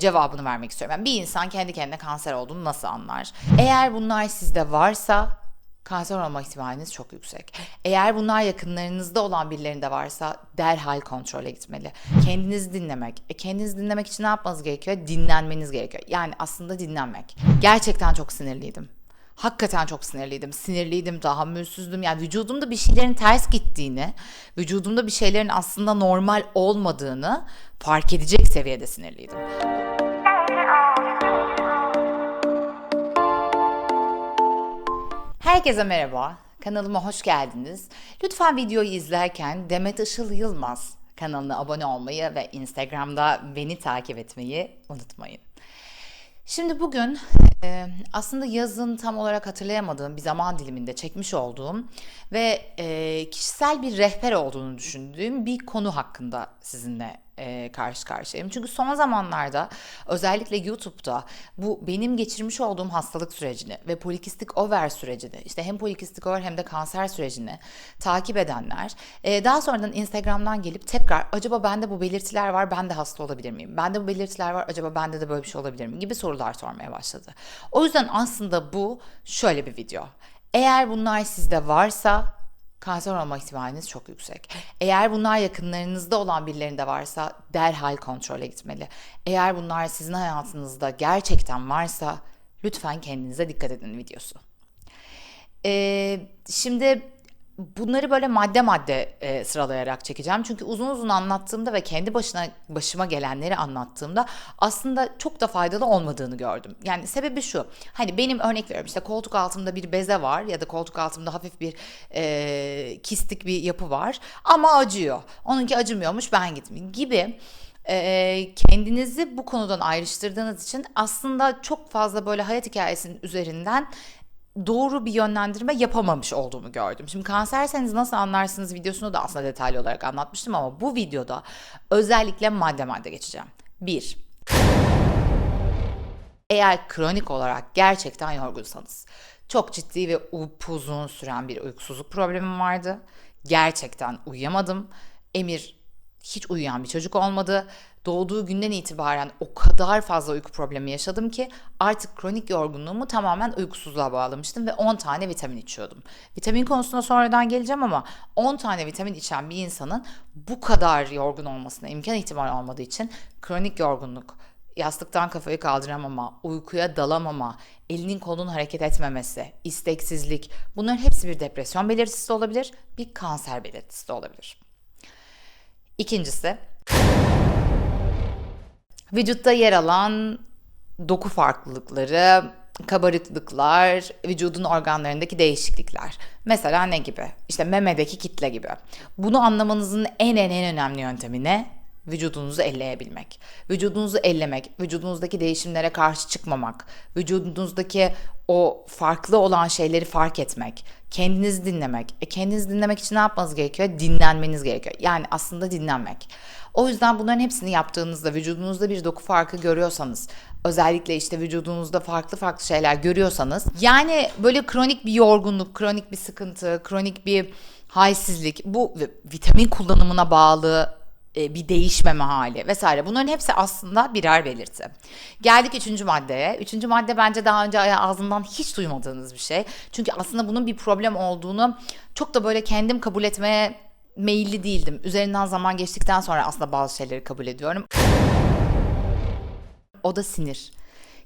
cevabını vermek istiyorum. Yani bir insan kendi kendine kanser olduğunu nasıl anlar? Eğer bunlar sizde varsa kanser olma ihtimaliniz çok yüksek. Eğer bunlar yakınlarınızda olan birilerinde varsa derhal kontrole gitmeli. Kendinizi dinlemek. E kendinizi dinlemek için ne yapmanız gerekiyor? Dinlenmeniz gerekiyor. Yani aslında dinlenmek. Gerçekten çok sinirliydim. Hakikaten çok sinirliydim. Sinirliydim, tahammülsüzdüm. Yani vücudumda bir şeylerin ters gittiğini, vücudumda bir şeylerin aslında normal olmadığını fark edecek seviyede sinirliydim. Herkese merhaba. Kanalıma hoş geldiniz. Lütfen videoyu izlerken Demet Işıl Yılmaz kanalına abone olmayı ve Instagram'da beni takip etmeyi unutmayın. Şimdi bugün e, aslında yazın tam olarak hatırlayamadığım bir zaman diliminde çekmiş olduğum ve e, kişisel bir rehber olduğunu düşündüğüm bir konu hakkında sizinle e, karşı karşıyayım. Çünkü son zamanlarda özellikle YouTube'da bu benim geçirmiş olduğum hastalık sürecini ve polikistik over sürecini işte hem polikistik over hem de kanser sürecini takip edenler e, daha sonradan Instagram'dan gelip tekrar acaba bende bu belirtiler var ben de hasta olabilir miyim? Bende bu belirtiler var acaba bende de böyle bir şey olabilir mi? gibi sorular sormaya başladı. O yüzden aslında bu şöyle bir video. Eğer bunlar sizde varsa kanser olma ihtimaliniz çok yüksek. Eğer bunlar yakınlarınızda olan birilerinde varsa derhal kontrole gitmeli. Eğer bunlar sizin hayatınızda gerçekten varsa lütfen kendinize dikkat edin videosu. Ee, şimdi bunları böyle madde madde e, sıralayarak çekeceğim. Çünkü uzun uzun anlattığımda ve kendi başına başıma gelenleri anlattığımda aslında çok da faydalı olmadığını gördüm. Yani sebebi şu. Hani benim örnek veriyorum işte koltuk altımda bir beze var ya da koltuk altımda hafif bir e, kistik bir yapı var ama acıyor. Onunki acımıyormuş ben gitmeyeyim gibi e, kendinizi bu konudan ayrıştırdığınız için aslında çok fazla böyle hayat hikayesinin üzerinden doğru bir yönlendirme yapamamış olduğumu gördüm. Şimdi kanserseniz nasıl anlarsınız videosunu da aslında detaylı olarak anlatmıştım ama bu videoda özellikle madde madde geçeceğim. 1. Eğer kronik olarak gerçekten yorgunsanız, çok ciddi ve upuzun süren bir uykusuzluk problemim vardı. Gerçekten uyuyamadım. Emir hiç uyuyan bir çocuk olmadı. Doğduğu günden itibaren o kadar fazla uyku problemi yaşadım ki artık kronik yorgunluğumu tamamen uykusuzluğa bağlamıştım ve 10 tane vitamin içiyordum. Vitamin konusuna sonradan geleceğim ama 10 tane vitamin içen bir insanın bu kadar yorgun olmasına imkan ihtimal olmadığı için kronik yorgunluk, yastıktan kafayı kaldıramama, uykuya dalamama, elinin kolunun hareket etmemesi, isteksizlik bunların hepsi bir depresyon belirtisi olabilir, bir kanser belirtisi de olabilir. İkincisi, vücutta yer alan doku farklılıkları, kabarıklıklar, vücudun organlarındaki değişiklikler. Mesela ne gibi? İşte memedeki kitle gibi. Bunu anlamanızın en en en önemli yöntemi ne? Vücudunuzu elleyebilmek. Vücudunuzu ellemek, vücudunuzdaki değişimlere karşı çıkmamak, vücudunuzdaki o farklı olan şeyleri fark etmek, kendinizi dinlemek. E kendinizi dinlemek için ne yapmanız gerekiyor? Dinlenmeniz gerekiyor. Yani aslında dinlenmek. O yüzden bunların hepsini yaptığınızda vücudunuzda bir doku farkı görüyorsanız, özellikle işte vücudunuzda farklı farklı şeyler görüyorsanız, yani böyle kronik bir yorgunluk, kronik bir sıkıntı, kronik bir halsizlik, bu vitamin kullanımına bağlı bir değişmeme hali vesaire. Bunların hepsi aslında birer belirti. Geldik üçüncü maddeye. Üçüncü madde bence daha önce ağzından hiç duymadığınız bir şey. Çünkü aslında bunun bir problem olduğunu çok da böyle kendim kabul etmeye meyilli değildim. Üzerinden zaman geçtikten sonra aslında bazı şeyleri kabul ediyorum. O da sinir.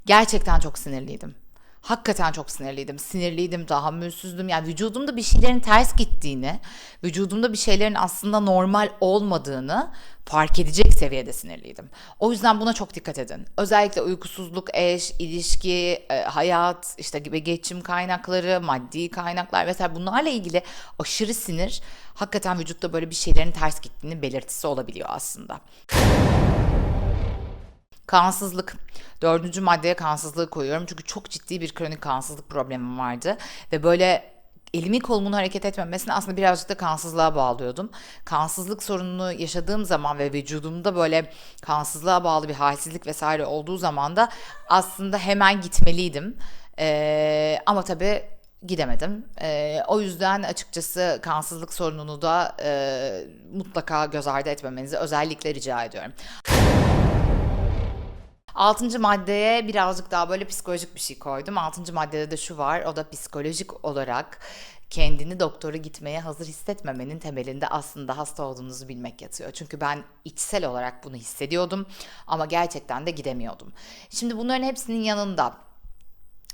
Gerçekten çok sinirliydim. Hakikaten çok sinirliydim. Sinirliydim, tahammülsüzdüm. Yani vücudumda bir şeylerin ters gittiğini, vücudumda bir şeylerin aslında normal olmadığını fark edecek seviyede sinirliydim. O yüzden buna çok dikkat edin. Özellikle uykusuzluk, eş, ilişki, e, hayat, işte gibi geçim kaynakları, maddi kaynaklar vesaire bunlarla ilgili aşırı sinir hakikaten vücutta böyle bir şeylerin ters gittiğini belirtisi olabiliyor aslında. Kansızlık. Dördüncü maddeye kansızlığı koyuyorum. Çünkü çok ciddi bir kronik kansızlık problemim vardı. Ve böyle elimi kolumun hareket etmemesini aslında birazcık da kansızlığa bağlıyordum. Kansızlık sorununu yaşadığım zaman ve vücudumda böyle kansızlığa bağlı bir halsizlik vesaire olduğu zaman da aslında hemen gitmeliydim. Ee, ama tabii gidemedim. Ee, o yüzden açıkçası kansızlık sorununu da e, mutlaka göz ardı etmemenizi özellikle rica ediyorum. Altıncı maddeye birazcık daha böyle psikolojik bir şey koydum. Altıncı maddede de şu var, o da psikolojik olarak kendini doktora gitmeye hazır hissetmemenin temelinde aslında hasta olduğunuzu bilmek yatıyor. Çünkü ben içsel olarak bunu hissediyordum ama gerçekten de gidemiyordum. Şimdi bunların hepsinin yanında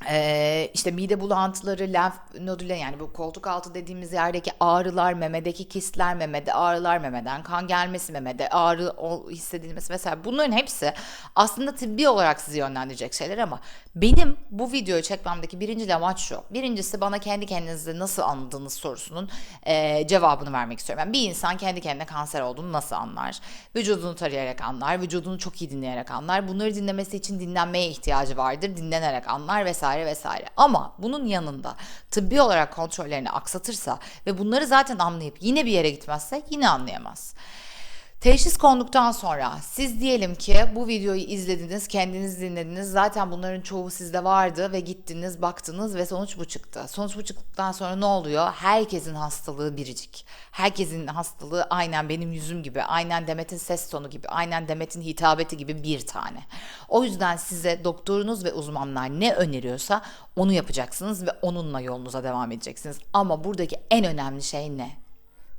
ee, işte mide bulantıları, lenf nodüle yani bu koltuk altı dediğimiz yerdeki ağrılar, memedeki kistler, memede ağrılar, memeden kan gelmesi, memede ağrı hissedilmesi vesaire bunların hepsi aslında tıbbi olarak sizi yönlendirecek şeyler ama benim bu videoyu çekmemdeki birinci amaç şu. Birincisi bana kendi kendinizi nasıl anladığınız sorusunun e, cevabını vermek istiyorum. Yani bir insan kendi kendine kanser olduğunu nasıl anlar? Vücudunu tarayarak anlar, vücudunu çok iyi dinleyerek anlar. Bunları dinlemesi için dinlenmeye ihtiyacı vardır, dinlenerek anlar vesaire vesaire. Ama bunun yanında tıbbi olarak kontrollerini aksatırsa ve bunları zaten anlayıp yine bir yere gitmezse yine anlayamaz. Teşhis konduktan sonra siz diyelim ki bu videoyu izlediniz, kendiniz dinlediniz. Zaten bunların çoğu sizde vardı ve gittiniz, baktınız ve sonuç bu çıktı. Sonuç bu çıktıktan sonra ne oluyor? Herkesin hastalığı biricik. Herkesin hastalığı aynen benim yüzüm gibi, aynen Demet'in ses tonu gibi, aynen Demet'in hitabeti gibi bir tane. O yüzden size doktorunuz ve uzmanlar ne öneriyorsa onu yapacaksınız ve onunla yolunuza devam edeceksiniz. Ama buradaki en önemli şey ne?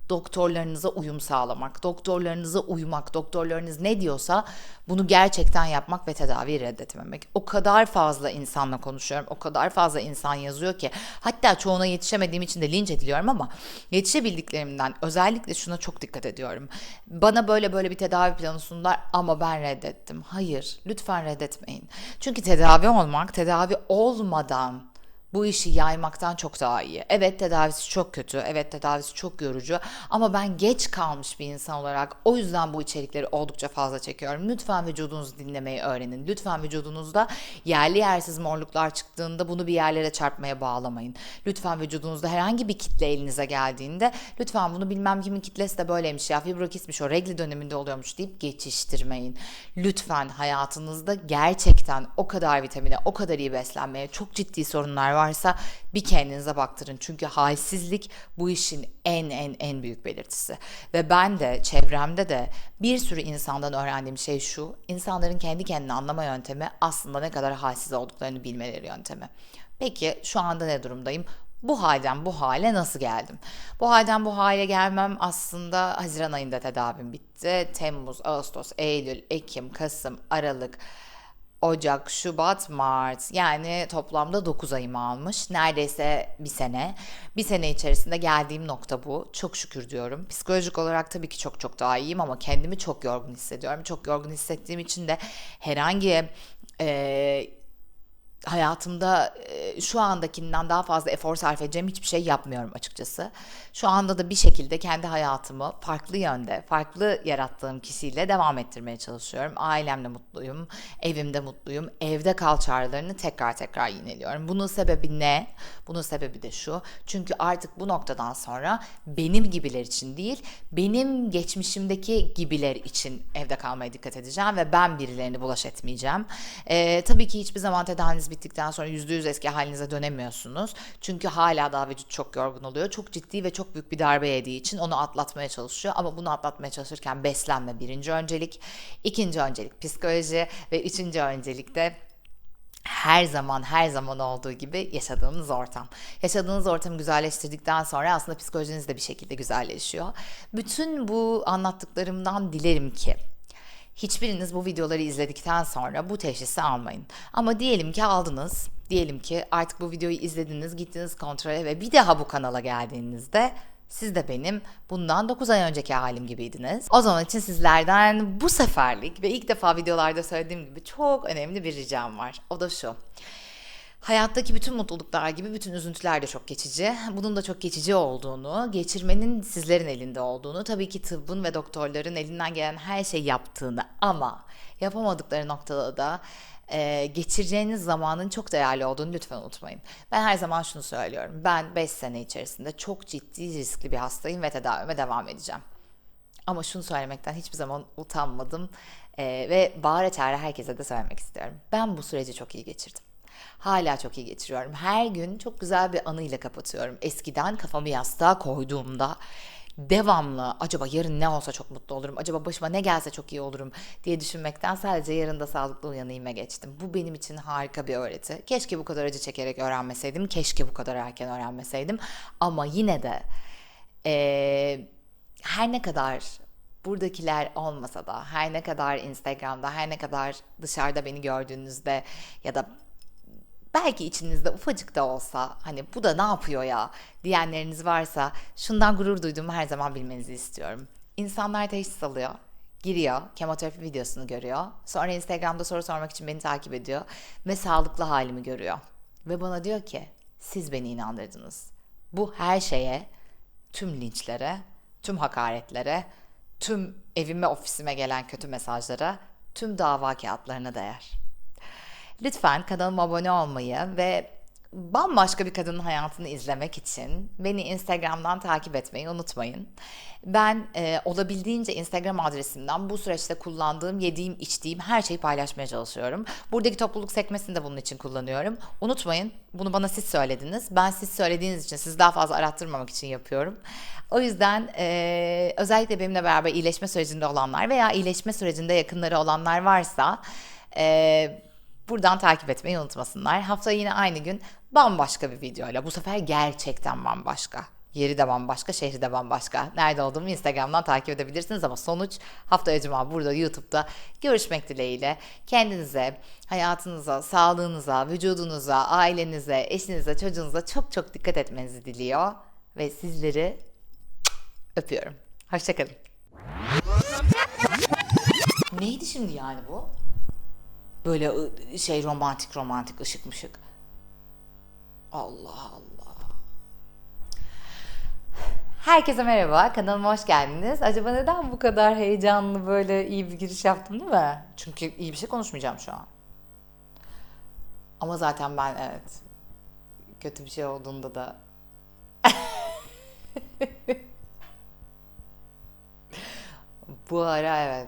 Doktorlarınıza uyum sağlamak, doktorlarınıza uymak, doktorlarınız ne diyorsa bunu gerçekten yapmak ve tedaviyi reddetmemek. O kadar fazla insanla konuşuyorum, o kadar fazla insan yazıyor ki hatta çoğuna yetişemediğim için de linç ediliyorum ama yetişebildiklerimden özellikle şuna çok dikkat ediyorum. Bana böyle böyle bir tedavi planı sundular ama ben reddettim. Hayır, lütfen reddetmeyin. Çünkü tedavi olmak, tedavi olmadan bu işi yaymaktan çok daha iyi. Evet tedavisi çok kötü, evet tedavisi çok yorucu ama ben geç kalmış bir insan olarak o yüzden bu içerikleri oldukça fazla çekiyorum. Lütfen vücudunuzu dinlemeyi öğrenin. Lütfen vücudunuzda yerli yersiz morluklar çıktığında bunu bir yerlere çarpmaya bağlamayın. Lütfen vücudunuzda herhangi bir kitle elinize geldiğinde lütfen bunu bilmem kimin kitlesi de böyleymiş ya fibrokismiş o regli döneminde oluyormuş deyip geçiştirmeyin. Lütfen hayatınızda gerçekten o kadar vitamine, o kadar iyi beslenmeye çok ciddi sorunlar varsa bir kendinize baktırın. Çünkü halsizlik bu işin en en en büyük belirtisi. Ve ben de çevremde de bir sürü insandan öğrendiğim şey şu. insanların kendi kendini anlama yöntemi aslında ne kadar halsiz olduklarını bilmeleri yöntemi. Peki şu anda ne durumdayım? Bu halden bu hale nasıl geldim? Bu halden bu hale gelmem aslında Haziran ayında tedavim bitti. Temmuz, Ağustos, Eylül, Ekim, Kasım, Aralık, Ocak, Şubat, Mart yani toplamda 9 ayımı almış. Neredeyse bir sene. Bir sene içerisinde geldiğim nokta bu. Çok şükür diyorum. Psikolojik olarak tabii ki çok çok daha iyiyim ama kendimi çok yorgun hissediyorum. Çok yorgun hissettiğim için de herhangi e, hayatımda şu andakinden daha fazla efor sarf edeceğim hiçbir şey yapmıyorum açıkçası. Şu anda da bir şekilde kendi hayatımı farklı yönde, farklı yarattığım kişiyle devam ettirmeye çalışıyorum. Ailemle mutluyum, evimde mutluyum. Evde kal çağrılarını tekrar tekrar yineliyorum. Bunun sebebi ne? Bunun sebebi de şu. Çünkü artık bu noktadan sonra benim gibiler için değil, benim geçmişimdeki gibiler için evde kalmaya dikkat edeceğim ve ben birilerini bulaş etmeyeceğim. Ee, tabii ki hiçbir zaman tedaviniz bittikten sonra %100 eski halinize dönemiyorsunuz. Çünkü hala daha vücut çok yorgun oluyor. Çok ciddi ve çok büyük bir darbe yediği için onu atlatmaya çalışıyor. Ama bunu atlatmaya çalışırken beslenme birinci öncelik. ikinci öncelik psikoloji ve üçüncü öncelik de her zaman her zaman olduğu gibi yaşadığınız ortam. Yaşadığınız ortamı güzelleştirdikten sonra aslında psikolojiniz de bir şekilde güzelleşiyor. Bütün bu anlattıklarımdan dilerim ki hiçbiriniz bu videoları izledikten sonra bu teşhisi almayın. Ama diyelim ki aldınız. Diyelim ki artık bu videoyu izlediniz, gittiniz kontrole ve bir daha bu kanala geldiğinizde siz de benim bundan 9 ay önceki halim gibiydiniz. O zaman için sizlerden bu seferlik ve ilk defa videolarda söylediğim gibi çok önemli bir ricam var. O da şu. Hayattaki bütün mutluluklar gibi bütün üzüntüler de çok geçici. Bunun da çok geçici olduğunu, geçirmenin sizlerin elinde olduğunu, tabii ki tıbbın ve doktorların elinden gelen her şeyi yaptığını ama yapamadıkları noktada da e, geçireceğiniz zamanın çok değerli olduğunu lütfen unutmayın. Ben her zaman şunu söylüyorum. Ben 5 sene içerisinde çok ciddi riskli bir hastayım ve tedavime devam edeceğim. Ama şunu söylemekten hiçbir zaman utanmadım e, ve bağıra çağıra herkese de söylemek istiyorum. Ben bu süreci çok iyi geçirdim. Hala çok iyi geçiriyorum. Her gün çok güzel bir anıyla kapatıyorum. Eskiden kafamı yastığa koyduğumda devamlı acaba yarın ne olsa çok mutlu olurum, acaba başıma ne gelse çok iyi olurum diye düşünmekten sadece yarın da sağlıklı uyanayım'a geçtim. Bu benim için harika bir öğreti. Keşke bu kadar acı çekerek öğrenmeseydim, keşke bu kadar erken öğrenmeseydim. Ama yine de eee, her ne kadar buradakiler olmasa da, her ne kadar Instagram'da, her ne kadar dışarıda beni gördüğünüzde ya da belki içinizde ufacık da olsa hani bu da ne yapıyor ya diyenleriniz varsa şundan gurur duyduğumu her zaman bilmenizi istiyorum. İnsanlar teşhis alıyor, giriyor, kemoterapi videosunu görüyor. Sonra Instagram'da soru sormak için beni takip ediyor ve sağlıklı halimi görüyor. Ve bana diyor ki siz beni inandırdınız. Bu her şeye, tüm linçlere, tüm hakaretlere, tüm evime ofisime gelen kötü mesajlara, tüm dava kağıtlarına değer. Lütfen kanalıma abone olmayı ve bambaşka bir kadının hayatını izlemek için beni Instagram'dan takip etmeyi unutmayın. Ben e, olabildiğince Instagram adresimden bu süreçte kullandığım, yediğim, içtiğim her şeyi paylaşmaya çalışıyorum. Buradaki topluluk sekmesini de bunun için kullanıyorum. Unutmayın, bunu bana siz söylediniz. Ben siz söylediğiniz için, sizi daha fazla arattırmamak için yapıyorum. O yüzden e, özellikle benimle beraber iyileşme sürecinde olanlar veya iyileşme sürecinde yakınları olanlar varsa... E, Buradan takip etmeyi unutmasınlar. Hafta yine aynı gün bambaşka bir videoyla. Bu sefer gerçekten bambaşka. Yeri de bambaşka, şehri de bambaşka. Nerede olduğumu Instagram'dan takip edebilirsiniz ama sonuç haftaya cuma burada YouTube'da görüşmek dileğiyle. Kendinize, hayatınıza, sağlığınıza, vücudunuza, ailenize, eşinize, çocuğunuza çok çok dikkat etmenizi diliyor. Ve sizleri öpüyorum. Hoşçakalın. Neydi şimdi yani bu? Böyle şey romantik romantik ışık mışık. Allah Allah. Herkese merhaba, kanalıma hoş geldiniz. Acaba neden bu kadar heyecanlı böyle iyi bir giriş yaptım değil mi? Çünkü iyi bir şey konuşmayacağım şu an. Ama zaten ben evet kötü bir şey olduğunda da bu ara evet